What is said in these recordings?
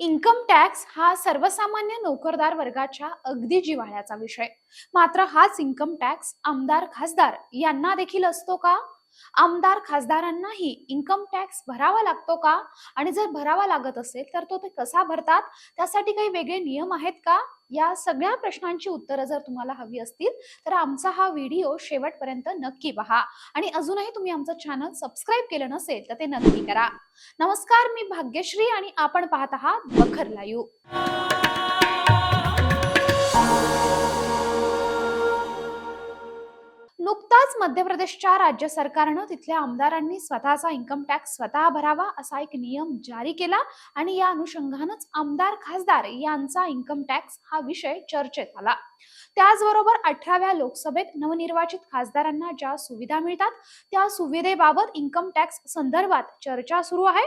Income tax हा सर्वसामान्य नोकरदार वर्गाच्या अगदी जिव्हाळ्याचा विषय. मात्र हाच इन्कम टॅक्स आमदार खासदार यांना देखील असतो का? आमदार खासदारांनाही इन्कम टॅक्स भरावा लागतो का? आणि जर भरावा लागत असेल तर तो ते कसा भरतात? त्यासाठी काही वेगळे नियम आहेत का? या सगळ्या प्रश्नांची उत्तरं जर तुम्हाला हवी असतील तर आमचा हा व्हिडिओ शेवटपर्यंत नक्की पहा. आणि अजूनही तुम्ही आमचं चॅनल सबस्क्राईब केलं नसेल तर ते नक्की करा. नमस्कार मी भाग्यश्री आणि आपण पाहत आहात बखर लाईव्ह नुकताच मध्य प्रदेशच्या राज्य सरकारनं तिथल्या आमदारांनी स्वतःचा इन्कम टॅक्स स्वतः भरावा असा एक नियम जारी केला आणि या अनुषंगानच आमदार खासदार यांचा इन्कम टॅक्स हा विषय चर्चेत आला. त्याचबरोबर अठराव्या लोकसभेत नवनिर्वाचित खासदारांना ज्या सुविधा मिळतात त्या सुविधेबाबत इन्कम टॅक्स संदर्भात चर्चा सुरू आहे.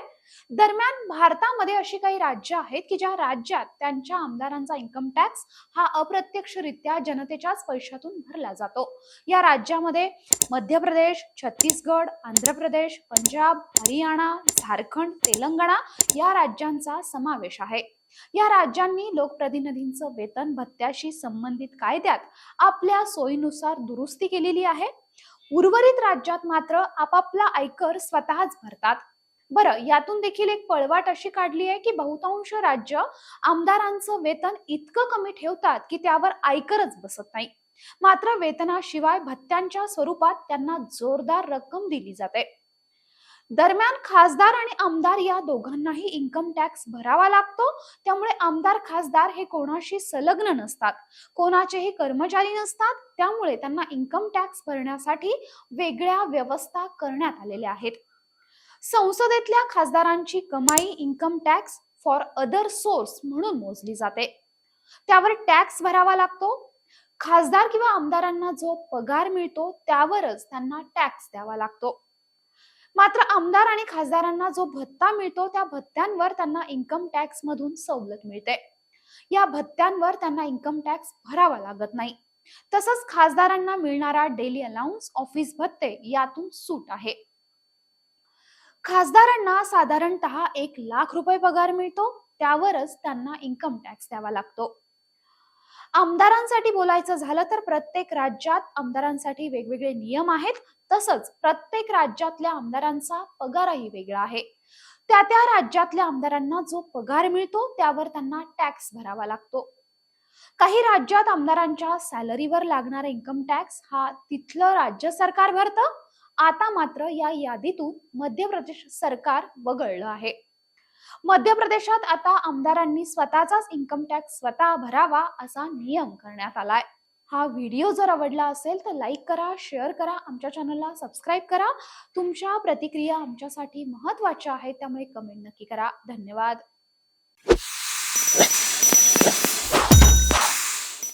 दरम्यान भारतामध्ये अशी काही राज्य आहेत की ज्या राज्यात त्यांच्या आमदारांचा इन्कम टॅक्स हा अप्रत्यक्षरित्या जनतेच्याच पैशातून भरला जातो. या राज्यामध्ये मध्य प्रदेश छत्तीसगड आंध्र प्रदेश पंजाब हरियाणा झारखंड तेलंगणा या राज्यांचा समावेश आहे. या राज्यांनी लोकप्रतिनिधींचं वेतन भत्त्याशी संबंधित कायद्यात आपल्या सोयीनुसार दुरुस्ती केलेली आहे. उर्वरित राज्यात मात्र आपापला आयकर स्वतःच भरतात. बरं यातून देखील एक पळवाट अशी काढली आहे की बहुतांश राज्य आमदारांचं वेतन इतकं कमी ठेवतात की त्यावर आयकरच बसत नाही. मात्र वेतनाशिवाय भत्त्यांच्या स्वरूपात त्यांना जोरदार रक्कम दिली जाते. दरम्यान खासदार आणि आमदार या दोघांनाही इन्कम टॅक्स भरावा लागतो. त्यामुळे आमदार खासदार हे कोणाशी संलग्न नसतात. कोणाचेही कर्मचारी नसतात. त्यामुळे त्यांना इन्कम टॅक्स भरण्यासाठी वेगळ्या व्यवस्था करण्यात आलेल्या आहेत. संसदेतल्या खासदारांची कमाई income tax for other source म्हणून मोजली जाते. त्यावर टॅक्स भरावा लागतो. खासदार किंवा आमदारांना जो पगार मिळतो त्यावरच त्यांना टॅक्स द्यावा लागतो. मात्र आमदार आणि खासदारांना जो भत्ता मिळतो त्या भत्त्यांवर त्यांना इन्कम टॅक्स मधून सवलत मिळते. या भत्त्यांवर त्यांना इन्कम टॅक्स भरावा लागत नाही. तसंच खासदारांना मिळणारा डेली अलाउन्स ऑफिस भत्ते यातून सूट आहे. खासदारांना साधारणतः एक लाख रुपये पगार मिळतो त्यावरच त्यांना इन्कम टॅक्स द्यावा लागतो. आमदारांसाठी बोलायचं झालं तर प्रत्येक राज्यात आमदारांसाठी वेगवेगळे नियम आहेत तसंच प्रत्येक राज्यातल्या आमदारांचा पगारही वेगळा आहे. त्या त्या राज्यातल्या आमदारांना जो पगार मिळतो त्यावर त्यांना टॅक्स भरावा लागतो. काही राज्यात आमदारांच्या सॅलरीवर लागणारा इन्कम टॅक्स हा तिथलं राज्य सरकार भरतं आता मात्र या यादीतून मध्य प्रदेश सरकार वगळलं आहे. मध्य प्रदेशात आता आमदारांनी स्वतःचाच इन्कम टॅक्स स्वतः भरावा असा नियम करण्यात आलाय. हा व्हिडिओ जर आवडला असेल तर लाईक करा शेअर करा आमच्या चॅनलला सबस्क्राईब करा. तुमच्या प्रतिक्रिया आमच्यासाठी महत्त्वाच्या आहेत त्यामुळे कमेंट नक्की करा. धन्यवाद.